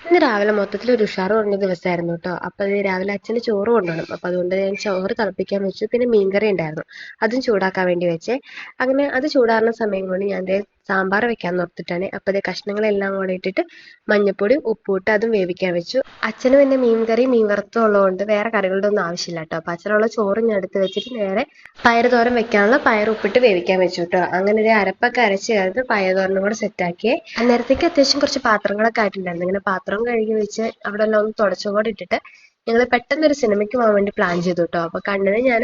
ഇന്ന് രാവിലെ മൊത്തത്തിൽ ഒരു ഉഷാർ കുറഞ്ഞ ദിവസമായിരുന്നു കേട്ടോ അപ്പോൾ അത് രാവിലെ അച്ഛന് ചോറ് കൊണ്ടുപോകണം അപ്പോൾ അതുകൊണ്ട് ഞാൻ ചോറ് തിളപ്പിക്കാൻ വെച്ചു. പിന്നെ മീൻകറി ഉണ്ടായിരുന്നു. അതും ചൂടാക്കാൻ വേണ്ടി വെച്ചേ. അങ്ങനെ അത് ചൂടാറുന്ന സമയം കൊണ്ട് ഞാൻ സാമ്പാർ വെക്കാൻ ഓർത്തിട്ടാണ് അപ്പോൾ അതേ കഷ്ണങ്ങളെല്ലാം കൂടെ ഇട്ടിട്ട് മഞ്ഞപ്പൊടി ഉപ്പിട്ട് അതും വേവിക്കാൻ വെച്ചു. അച്ഛന് പിന്നെ മീൻകറി മീൻ വറുത്തും ഉള്ളതുകൊണ്ട് വേറെ കറികളുടെ ഒന്നും ആവശ്യമില്ല കേട്ടോ. അപ്പോൾ അച്ഛനുള്ള ചോറ് ഞാൻ എടുത്ത് വെച്ചിട്ട് നേരെ പയർ തോരൻ വെക്കാനുള്ള പയർ ഉപ്പിട്ട് വേവിക്കാൻ വെച്ചു കേട്ടോ. അങ്ങനെ ഒരു അരപ്പൊക്കെ അരച്ച് ചേർത്ത് പയർ തോരനും കൂടെ സെറ്റാക്കിയേ അന്നേരത്തേക്ക് അത്യാവശ്യം കുറച്ച് പാത്രങ്ങളൊക്കെ ആയിട്ടുണ്ടായിരുന്നു. ഇങ്ങനെ പാത്രം കഴുകി വെച്ച് അവിടെ എല്ലാം ഒന്ന് തുടച്ചും കൂടെ ഇട്ടിട്ട് ഞങ്ങൾ പെട്ടെന്ന് ഒരു സിനിമയ്ക്ക് പോകാൻ വേണ്ടി പ്ലാൻ ചെയ്തു കേട്ടോ അപ്പൊ കണ്ണനെ ഞാൻ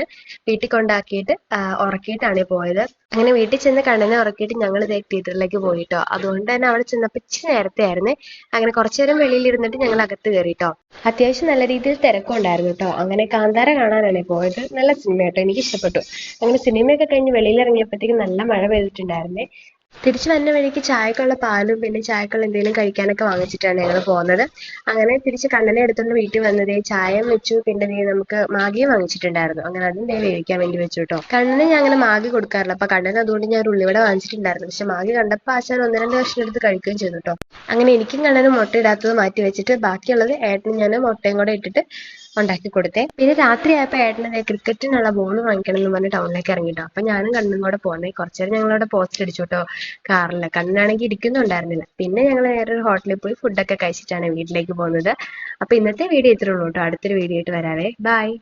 വീട്ടിൽ കൊണ്ടാക്കിയിട്ട് ഉറക്കിയിട്ടാണ് പോയത്. അങ്ങനെ വീട്ടിൽ ചെന്ന് കണ്ണനെ ഉറക്കിയിട്ട് ഞങ്ങൾ ഇതേ തിയേറ്ററിലേക്ക് പോയിട്ടോ. അതുകൊണ്ട് തന്നെ അവിടെ ചെന്നപ്പോൾ ഇച്ചിരി നേരത്തെ ആയിരുന്നു. അങ്ങനെ കുറച്ചു നേരം വെളിയിൽ ഇരുന്നിട്ട് ഞങ്ങൾ അകത്ത് കയറിട്ടോ. അത്യാവശ്യം നല്ല രീതിയിൽ തിരക്കുണ്ടായിരുന്നു കേട്ടോ അങ്ങനെ കാന്താര കാണാനാണ് പോയത്. നല്ല സിനിമ കേട്ടോ എനിക്ക് ഇഷ്ടപ്പെട്ടു അങ്ങനെ സിനിമയൊക്കെ കഴിഞ്ഞ് വെളിയിൽ ഇറങ്ങിയപ്പോഴത്തേക്കും നല്ല മഴ പെയ്തിട്ടുണ്ടായിരുന്നേ. തിരിച്ചു വരുന്ന വഴിക്ക് ചായക്കുള്ള പാലും പിന്നെ ചായക്കുള്ള എന്തെങ്കിലും കഴിക്കാനൊക്കെ വാങ്ങിച്ചിട്ടാണ് ഞങ്ങൾ പോകുന്നത് അങ്ങനെ തിരിച്ച് കണ്ണനെ എടുത്തുകൊണ്ട് വീട്ടിൽ വന്നത് ചായയും വെച്ചു പിന്നെ നമുക്ക് മാഗിയും വാങ്ങിച്ചിട്ടുണ്ടായിരുന്നു. അങ്ങനെ അതും ദേ വേവിക്കാൻ വേണ്ടി വെച്ചു കേട്ടോ. കണ്ണന് ഞാൻ അങ്ങനെ മാഗി കൊടുക്കാറില്ല. അപ്പൊ കണ്ണൻ അതുകൊണ്ട് ഞാൻ ഉള്ളിവട വാങ്ങിച്ചിട്ടുണ്ടായിരുന്നു. പക്ഷെ മാഗി കണ്ടപ്പോൾ ആശാൻ ഒന്ന് രണ്ട് വർഷം എടുത്ത് കഴിക്കുകയും ചെയ്തു കേട്ടോ. അങ്ങനെ എനിക്കും കണ്ണനും മുട്ട ഇടാത്തത് മാറ്റി വെച്ചിട്ട് ബാക്കിയുള്ളത് ഏട്ടനും ഞാൻ മുട്ടയും കൂടെ ഇട്ടിട്ട് ഉണ്ടാക്കി കൊടുത്തേ. പിന്നെ രാത്രി ആയപ്പോൾ ഏട്ടനെ ക്രിക്കറ്റിനുള്ള ബോൾ വാങ്ങിക്കണം എന്ന് പറഞ്ഞ് ടൗണിലേക്ക് ഇറങ്ങിട്ടോ. അപ്പൊ ഞാനും കണ്ണും കൂടെ പോന്നേ. കുറച്ചേരം ഞങ്ങളവിടെ പോസ്റ്റ് അടിച്ചു കേട്ടോ കാറിൽ കണ്ണാണെങ്കിൽ ഇരിക്കുന്നുണ്ടായിരുന്നില്ല പിന്നെ ഞങ്ങൾ നേരെ ഒരു ഹോട്ടലിൽ പോയി ഫുഡൊക്കെ കഴിച്ചിട്ടാണ് വീട്ടിലേക്ക് പോകുന്നത്. അപ്പൊ ഇന്നത്തെ വീഡിയോ ഇത്രേ ഉള്ളൂ കേട്ടോ അടുത്തൊരു വീഡിയോ ആയിട്ട് വരാവേ. ബൈ